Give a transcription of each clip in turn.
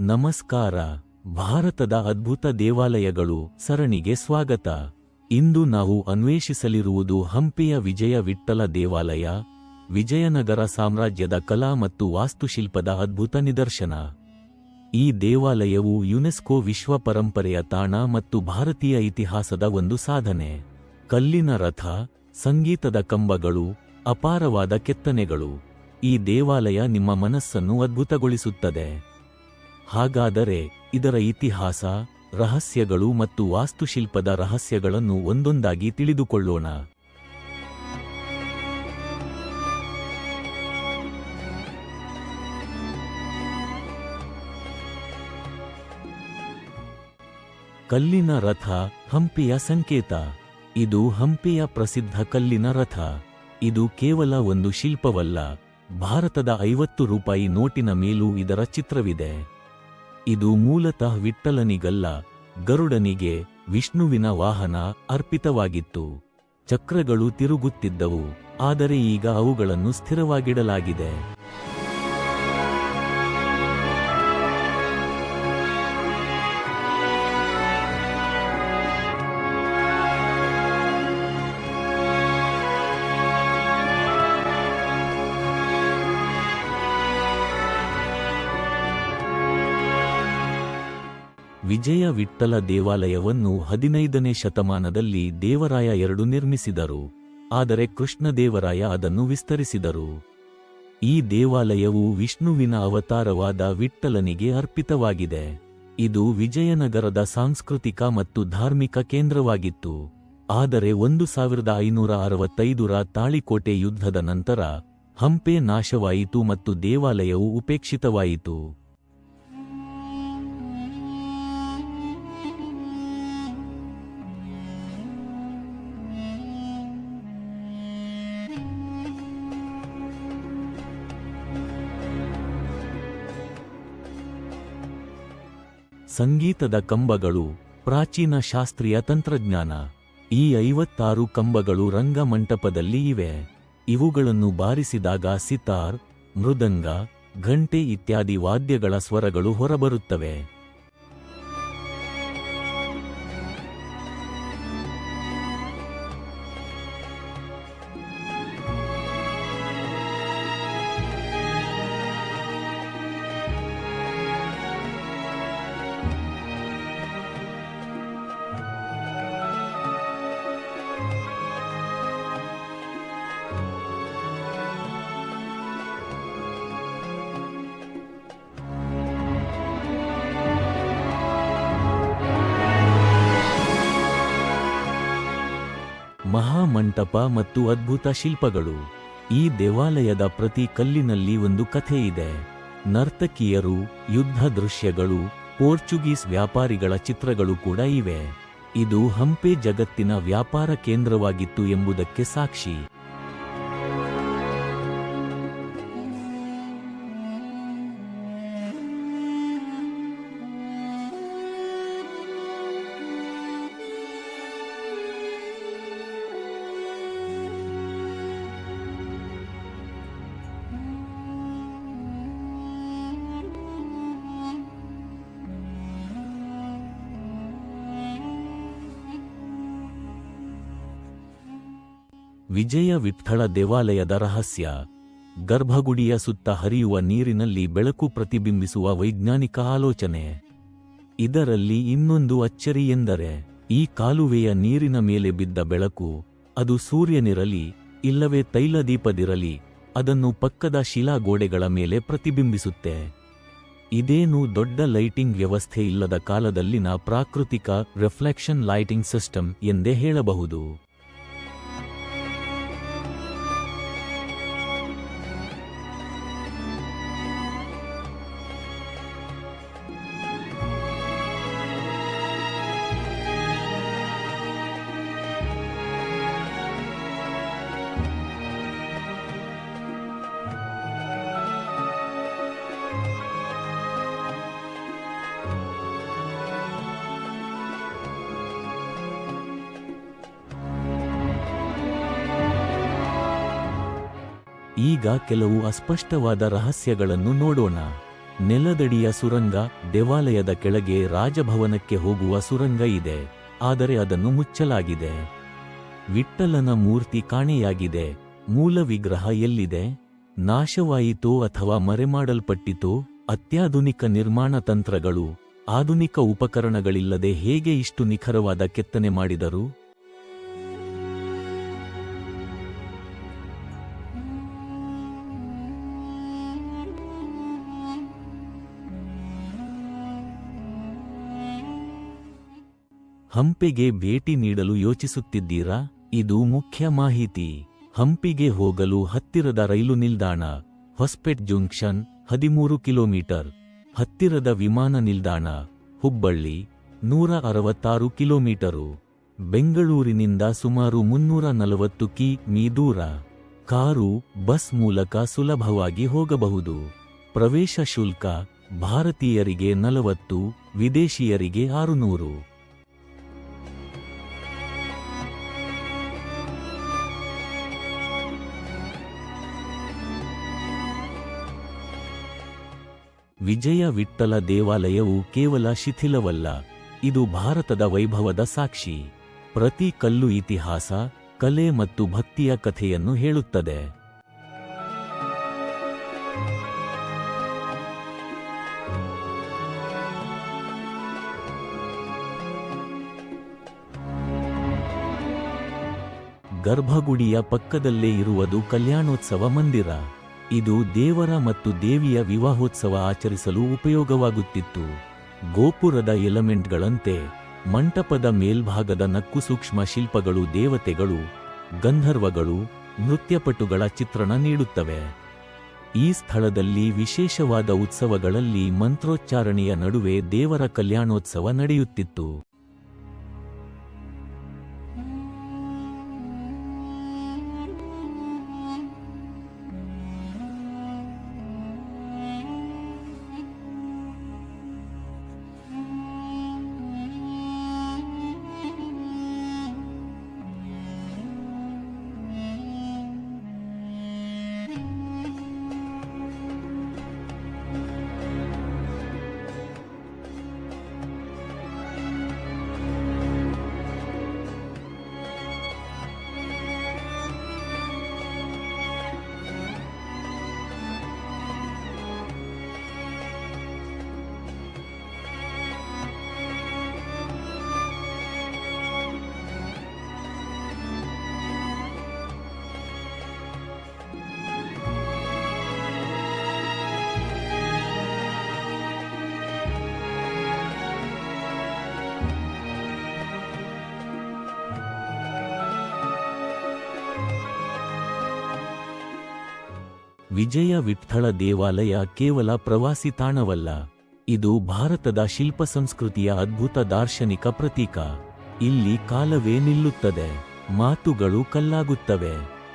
ನಮಸ್ಕಾರ. ಭಾರತದ ಅದ್ಭುತ ದೇವಾಲಯಗಳು ಸರಣಿಗೆ ಸ್ವಾಗತ. ಇಂದು ನಾವು ಅನ್ವೇಷಿಸಲಿರುವುದು ಹಂಪಿಯ ವಿಜಯ ವಿಠ್ಠಲ ದೇವಾಲಯ, ವಿಜಯನಗರ ಸಾಮ್ರಾಜ್ಯದ ಕಲಾ ಮತ್ತು ವಾಸ್ತುಶಿಲ್ಪದ ಅದ್ಭುತ ನಿದರ್ಶನ. ಈ ದೇವಾಲಯವು ಯುನೆಸ್ಕೋ ವಿಶ್ವ ಪರಂಪರೆಯ ತಾಣ ಮತ್ತು ಭಾರತೀಯ ಇತಿಹಾಸದ ಒಂದು ಸಾಧನೆ. ಕಲ್ಲಿನ ರಥ, ಸಂಗೀತದ ಕಂಬಗಳು, ಅಪಾರವಾದ ಕೆತ್ತನೆಗಳು. ಈ ದೇವಾಲಯ ನಿಮ್ಮ ಮನಸ್ಸನ್ನು ಅದ್ಭುತಗೊಳಿಸುತ್ತದೆ. ಹಾಗಾದರೆ ಇದರ ಇತಿಹಾಸ, ರಹಸ್ಯಗಳು ಮತ್ತು ವಾಸ್ತುಶಿಲ್ಪದ ರಹಸ್ಯಗಳನ್ನು ಒಂದೊಂದಾಗಿ ತಿಳಿದುಕೊಳ್ಳೋಣ. ಕಲ್ಲಿನ ರಥ, ಹಂಪಿಯ ಸಂಕೇತ. ಇದು ಹಂಪಿಯ ಪ್ರಸಿದ್ಧ ಕಲ್ಲಿನ ರಥ. ಇದು ಕೇವಲ ಒಂದು ಶಿಲ್ಪವಲ್ಲ, ಭಾರತದ ಐವತ್ತು ರೂಪಾಯಿ ನೋಟಿನ ಮೇಲೂ ಇದರ ಚಿತ್ರವಿದೆ. ಇದು ಮೂಲತಃ ವಿಠ್ಠಲನಿಗಲ್ಲ ಗರುಡನಿಗೆ ವಿಷ್ಣುವಿನ ವಾಹನ ಅರ್ಪಿತವಾಗಿತ್ತು. ಚಕ್ರಗಳು ತಿರುಗುತ್ತಿದ್ದವು ಆದರೆ ಈಗ ಅವುಗಳನ್ನು ಸ್ಥಿರವಾಗಿಡಲಾಗಿದೆ. ವಿಜಯ ವಿಠ್ಠಲ ದೇವಾಲಯವನ್ನು ಹದಿನೈದನೇ ಶತಮಾನದಲ್ಲಿ ದೇವರಾಯ ಎರಡು ನಿರ್ಮಿಸಿದರು, ಆದರೆ ಕೃಷ್ಣದೇವರಾಯ ಅದನ್ನು ವಿಸ್ತರಿಸಿದರು. ಈ ದೇವಾಲಯವು ವಿಷ್ಣುವಿನ ಅವತಾರವಾದ ವಿಠ್ಠಲನಿಗೆ ಅರ್ಪಿತವಾಗಿದೆ. ಇದು ವಿಜಯನಗರದ ಸಾಂಸ್ಕೃತಿಕ ಮತ್ತು ಧಾರ್ಮಿಕ ಕೇಂದ್ರವಾಗಿತ್ತು. ಆದರೆ ಒಂದು ಸಾವಿರದ ಐನೂರ ಅರವತ್ತೈದರ ತಾಳಿಕೋಟೆ ಯುದ್ಧದ ನಂತರ ಹಂಪೆ ನಾಶವಾಯಿತು ಮತ್ತು ದೇವಾಲಯವು ಉಪೇಕ್ಷಿತವಾಯಿತು. ಸಂಗೀತದ ಕಂಬಗಳು ಪ್ರಾಚೀನ ಶಾಸ್ತ್ರೀಯ ತಂತ್ರಜ್ಞಾನ. ಈ ಐವತ್ತಾರು ಕಂಬಗಳು ರಂಗಮಂಟಪದಲ್ಲಿ ಇವೆ. ಇವುಗಳನ್ನು ಬಾರಿಸಿದಾಗ ಸಿತಾರ್, ಮೃದಂಗ, ಘಂಟೆ ಇತ್ಯಾದಿ ವಾದ್ಯಗಳ ಸ್ವರಗಳು ಹೊರಬರುತ್ತವೆ. ಮಹಾಮಂಟಪ ಮತ್ತು ಅದ್ಭುತ ಶಿಲ್ಪಗಳು. ಈ ದೇವಾಲಯದ ಪ್ರತಿ ಕಲ್ಲಿನಲ್ಲಿ ಒಂದು ಕಥೆ ಇದೆ. ನರ್ತಕಿಯರು, ಯುದ್ಧ ದೃಶ್ಯಗಳು, ಪೋರ್ಚುಗೀಸ್ ವ್ಯಾಪಾರಿಗಳ ಚಿತ್ರಗಳು ಕೂಡ ಇವೆ. ಇದು ಹಂಪೆ ಜಗತ್ತಿನ ವ್ಯಾಪಾರ ಕೇಂದ್ರವಾಗಿತ್ತು ಎಂಬುದಕ್ಕೆ ಸಾಕ್ಷಿ. ವಿಜಯ ವಿಠ್ಠಳ ದೇವಾಲಯದ ರಹಸ್ಯ. ಗರ್ಭಗುಡಿಯ ಸುತ್ತ ಹರಿಯುವ ನೀರಿನಲ್ಲಿ ಬೆಳಕು ಪ್ರತಿಬಿಂಬಿಸುವ ವೈಜ್ಞಾನಿಕ ಆಲೋಚನೆ. ಇದರಲ್ಲಿ ಇನ್ನೊಂದು ಅಚ್ಚರಿ ಎಂದರೆ, ಈ ಕಾಲುವೆಯ ನೀರಿನ ಮೇಲೆ ಬಿದ್ದ ಬೆಳಕು, ಅದು ಸೂರ್ಯನಿರಲಿ, ಇಲ್ಲವೇ ತೈಲದೀಪದಿರಲಿ, ಅದನ್ನು ಪಕ್ಕದ ಶಿಲಾ ಗೋಡೆಗಳ ಮೇಲೆ ಪ್ರತಿಬಿಂಬಿಸುತ್ತೆ. ಇದೇನು ದೊಡ್ಡ ಲೈಟಿಂಗ್ ವ್ಯವಸ್ಥೆ ಇಲ್ಲದ ಕಾಲದಲ್ಲಿನ ಪ್ರಾಕೃತಿಕ ರಿಫ್ಲೆಕ್ಷನ್ ಲೈಟಿಂಗ್ ಸಿಸ್ಟಮ್ ಎಂದೇ ಹೇಳಬಹುದು. ಈಗ ಕೆಲವು ಅಸ್ಪಷ್ಟವಾದ ರಹಸ್ಯಗಳನ್ನು ನೋಡೋಣ. ನೆಲದಡಿಯ ಸುರಂಗ ದೇವಾಲಯದ ಕೆಳಗೆ ರಾಜಭವನಕ್ಕೆ ಹೋಗುವ ಸುರಂಗ ಇದೆ, ಆದರೆ ಅದನ್ನು ಮುಚ್ಚಲಾಗಿದೆ. ವಿಠ್ಠಲನ ಮೂರ್ತಿ ಕಾಣೆಯಾಗಿದೆ, ಮೂಲ ವಿಗ್ರಹ ಎಲ್ಲಿದೆ? ನಾಶವಾಯಿತೋ ಅಥವಾ ಮರೆಮಾಡಲ್ಪಟ್ಟಿತೋ? ಅತ್ಯಾಧುನಿಕ ನಿರ್ಮಾಣ ತಂತ್ರಗಳು, ಆಧುನಿಕ ಉಪಕರಣಗಳಿಲ್ಲದೆ ಹೇಗೆ ಇಷ್ಟು ನಿಖರವಾದ ಕೆತ್ತನೆ ಮಾಡಿದರು? ಹಂಪೆಗೆ ಭೇಟಿ ನೀಡಲು ಯೋಚಿಸುತ್ತಿದ್ದೀರಾ? ಇದು ಮುಖ್ಯ ಮಾಹಿತಿ. ಹಂಪಿಗೆ ಹೋಗಲು ಹತ್ತಿರದ ರೈಲು ನಿಲ್ದಾಣ, ಹೊಸ್ಪೆಟ್ ಜಂಕ್ಷನ್, ಹದಿಮೂರು ಕಿಲೋಮೀಟರ್. ಹತ್ತಿರದ ವಿಮಾನ ನಿಲ್ದಾಣ, ಹುಬ್ಬಳ್ಳಿ, ನೂರ ಅರವತ್ತಾರು ಕಿಲೋಮೀಟರು. ಬೆಂಗಳೂರಿನಿಂದ ಸುಮಾರು ಮುನ್ನೂರ ನಲವತ್ತು ಕಿ ಮೀ ದೂರ. ಕಾರು, ಬಸ್ ಮೂಲಕ ಸುಲಭವಾಗಿ ಹೋಗಬಹುದು. ಪ್ರವೇಶ ಶುಲ್ಕ, ಭಾರತೀಯರಿಗೆ ನಲವತ್ತು, ವಿದೇಶಿಯರಿಗೆ ಆರುನೂರು. ವಿಜಯ ವಿಠ್ಠಲ ದೇವಾಲಯವು ಕೇವಲ ಶಿಥಿಲವಲ್ಲ, ಇದು ಭಾರತದ ವೈಭವದ ಸಾಕ್ಷಿ. ಪ್ರತಿ ಕಲ್ಲು ಇತಿಹಾಸ, ಕಲೆ ಮತ್ತು ಭಕ್ತಿಯ ಕಥೆಯನ್ನು ಹೇಳುತ್ತದೆ. ಗರ್ಭಗುಡಿಯ ಪಕ್ಕದಲ್ಲೇ ಇರುವುದು ಕಲ್ಯಾಣೋತ್ಸವ ಮಂದಿರ. ಇದು ದೇವರ ಮತ್ತು ದೇವಿಯ ವಿವಾಹೋತ್ಸವ ಆಚರಿಸಲು ಉಪಯೋಗವಾಗುತ್ತಿತ್ತು. ಗೋಪುರದ ಎಲಿಮೆಂಟ್ಗಳಂತೆ ಮಂಟಪದ ಮೇಲ್ಭಾಗದ ನಕ್ಕು ಸೂಕ್ಷ್ಮ ಶಿಲ್ಪಗಳು ದೇವತೆಗಳು, ಗಂಧರ್ವಗಳು, ನೃತ್ಯಪಟುಗಳ ಚಿತ್ರಣ ನೀಡುತ್ತವೆ. ಈ ಸ್ಥಳದಲ್ಲಿ ವಿಶೇಷವಾದ ಉತ್ಸವಗಳಲ್ಲಿ ಮಂತ್ರೋಚ್ಚಾರಣೆಯ ನಡುವೆ ದೇವರ ಕಲ್ಯಾಣೋತ್ಸವ ನಡೆಯುತ್ತಿತ್ತು. ವಿಜಯ ವಿಠ್ಠಳ ದೇವಾಲಯ ಕೇವಲ ಪ್ರವಾಸಿ ತಾಣವಲ್ಲ. ಇದು ಭಾರತದ ಶಿಲ್ಪ ಸಂಸ್ಕೃತಿಯ ಅದ್ಭುತ ದಾರ್ಶನಿಕ ಪ್ರತೀಕ. ಇಲ್ಲಿ ಕಾಲವೇ ನಿಲ್ಲುತ್ತದೆ. ಮಾತುಗಳು ಕಲ್ಲಾಗುತ್ತವೆ.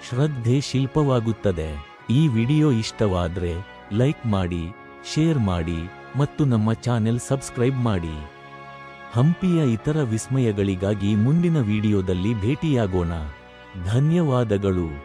ಶ್ರದ್ಧೆ ಶಿಲ್ಪವಾಗುತ್ತದೆ. ಈ ವಿಡಿಯೋ ಇಷ್ಟವಾದ್ರೆ ಲೈಕ್ ಮಾಡಿ, ಶೇರ್ ಮಾಡಿ ಮತ್ತು ನಮ್ಮ ಚಾನೆಲ್ ಸಬ್ಸ್ಕ್ರೈಬ್ ಮಾಡಿ. ಹಂಪಿಯ ಇತರ ವಿಸ್ಮಯಗಳಿಗಾಗಿ ಮುಂದಿನ ವಿಡಿಯೋದಲ್ಲಿ ಭೇಟಿಯಾಗೋಣ. ಧನ್ಯವಾದಗಳು.